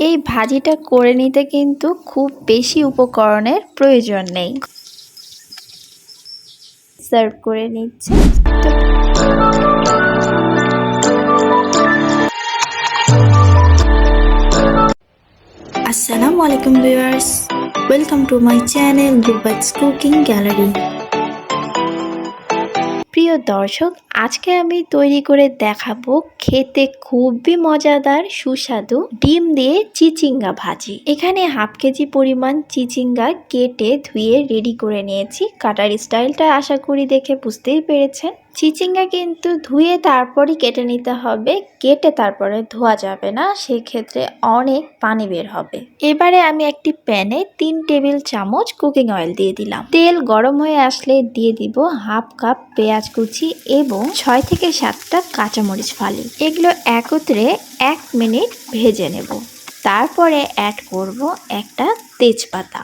এই ভাজিটা করে নিতে কিন্তু খুব বেশি উপকরণের প্রয়োজন নেই। সার্ভ করে নিচ্ছে। আসসালামু আলাইকুম viewers. Welcome to my channel good Dubai's cooking gallery প্রিয় দর্শক, আজকে আমি তৈরি করে দেখাবো খেতে খুবই মজাদার সুস্বাদু ডিম দিয়ে চিচিঙ্গা ভাজি। এখানে হাফ কেজি পরিমাণ চিচিঙ্গা কেটে ধুয়ে রেডি করে নিয়েছি। কাটার স্টাইলটা আশা করি দেখে বুঝতেই পেরেছেন। চিচিঙ্গা কিন্তু ধুয়ে তারপরই কেটে নিতে হবে। কেটে তারপরে ধোয়া যাবে না, সেক্ষেত্রে অনেক পানি বের হবে। এবারে আমি একটি প্যানে তিন টেবিল চামচ কুকিং অয়েল দিয়ে দিলাম। তেল গরম হয়ে আসলে দিয়ে দিব হাফ কাপ পেঁয়াজ কুচি এবং ছয় থেকে সাতটা কাঁচামরিচ ফালি। এগুলো একত্রে এক মিনিট ভেজে নেব। তারপরে অ্যাড করব একটা তেজপাতা।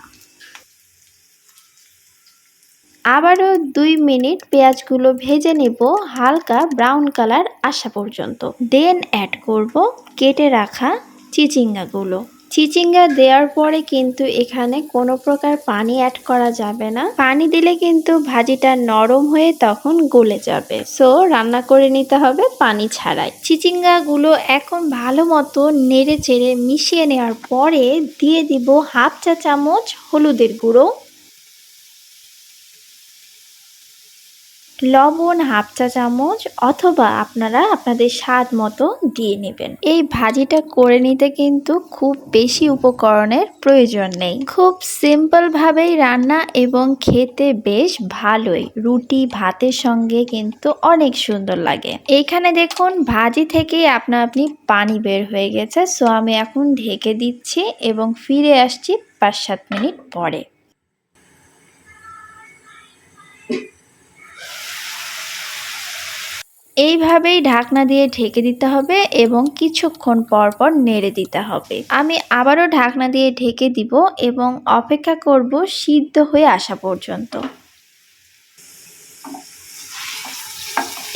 আবারও দুই মিনিট পেঁয়াজগুলো ভেজে নেব হালকা ব্রাউন কালার আসা পর্যন্ত। দেন অ্যাড করব কেটে রাখা চিচিঙ্গাগুলো। চিচিঙ্গা দেওয়ার পরে কিন্তু এখানে কোনো প্রকার পানি অ্যাড করা যাবে না। পানি দিলে কিন্তু ভাজিটা নরম হয়ে তখন গলে যাবে। সো রান্না করে নিতে হবে পানি ছাড়াই। চিচিঙ্গাগুলো এখন ভালো মতো নেড়ে চেড়ে মিশিয়ে নেওয়ার পরে দিয়ে দিব হাফ চা চামচ হলুদের গুঁড়ো। লবণ হাফ চা চামচ অথবা আপনারা আপনাদের স্বাদ মতো দিয়ে নেবেন। এই ভাজিটা করে নিতে কিন্তু খুব বেশি উপকরণের প্রয়োজন নেই। খুব সিম্পল ভাবেই রান্না এবং খেতে বেশ ভালোই। রুটি ভাতের সঙ্গে কিন্তু অনেক সুন্দর লাগে। এইখানে দেখুন, ভাজি থেকেই আপনা আপনি পানি বের হয়ে গেছে। সো আমি এখন ঢেকে দিচ্ছি এবং ফিরে আসছি পাঁচ সাত মিনিট পরে। এইভাবেই ঢাকনা দিয়ে ঢেকে দিতে হবে এবং কিছুক্ষণ পর পর নেড়ে দিতে হবে। আমি আবারও ঢাকনা দিয়ে ঢেকে দিব এবং অপেক্ষা করব সিদ্ধ হয়ে আসা পর্যন্ত।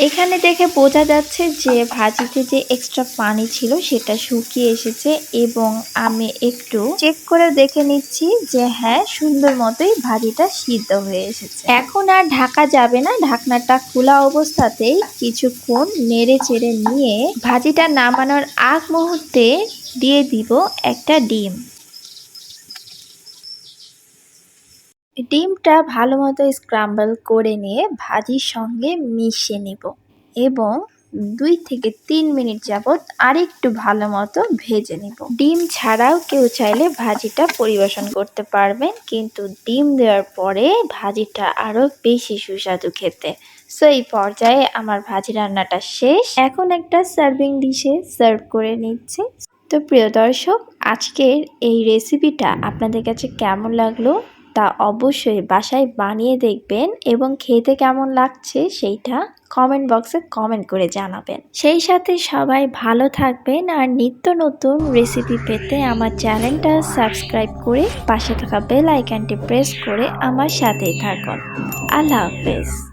এখানে দেখে বোঝা যাচ্ছে যে ভাজিতে যে এক্সট্রা পানি ছিল সেটা শুকিয়ে এসেছে এবং আমি একটু চেক করে দেখে নিচ্ছি যে হ্যাঁ সুন্দর মতোই ভাজিটা সিদ্ধ হয়ে এসেছে। এখন আর ঢাকা যাবে না। ঢাকনাটা খোলা অবস্থাতেই কিছুক্ষণ নেড়ে চেড়ে নিয়ে ভাজিটা নামানোর আগ মুহূর্তে দিয়ে দিব একটা ডিম। ডিমটা ভালো মতো স্ক্রাম্বল করে নিয়ে ভাজির সঙ্গে মিশিয়ে নেব এবং দুই থেকে তিন মিনিট যাবৎ আরেকটু ভালো মতো ভেজে নেব। ডিম ছাড়াও কেউ চাইলে ভাজিটা পরিবেশন করতে পারবেন, কিন্তু ডিম দেওয়ার পরে ভাজিটা আরও বেশি সুস্বাদু খেতে। সো এই পর্যায়ে আমার ভাজি রান্নাটা শেষ। এখন একটা সার্ভিং ডিশে সার্ভ করে নিচ্ছে। তো প্রিয় দর্শক, আজকের এই রেসিপিটা আপনাদের কাছে কেমন লাগল? তা অবশ্যই বাসায় বানিয়ে দেখবেন এবং খেতে কেমন লাগছে সেইটা কমেন্ট বক্সে কমেন্ট করে জানাবেন। সেই সাথে সবাই ভালো থাকবেন আর নিত্য নতুন রেসিপি পেতে আমার চ্যানেলটা সাবস্ক্রাইব করে পাশে থাকা বেল আইকনটি প্রেস করে আমার সাথেই থাকুন। আল্লাহ হাফেজ।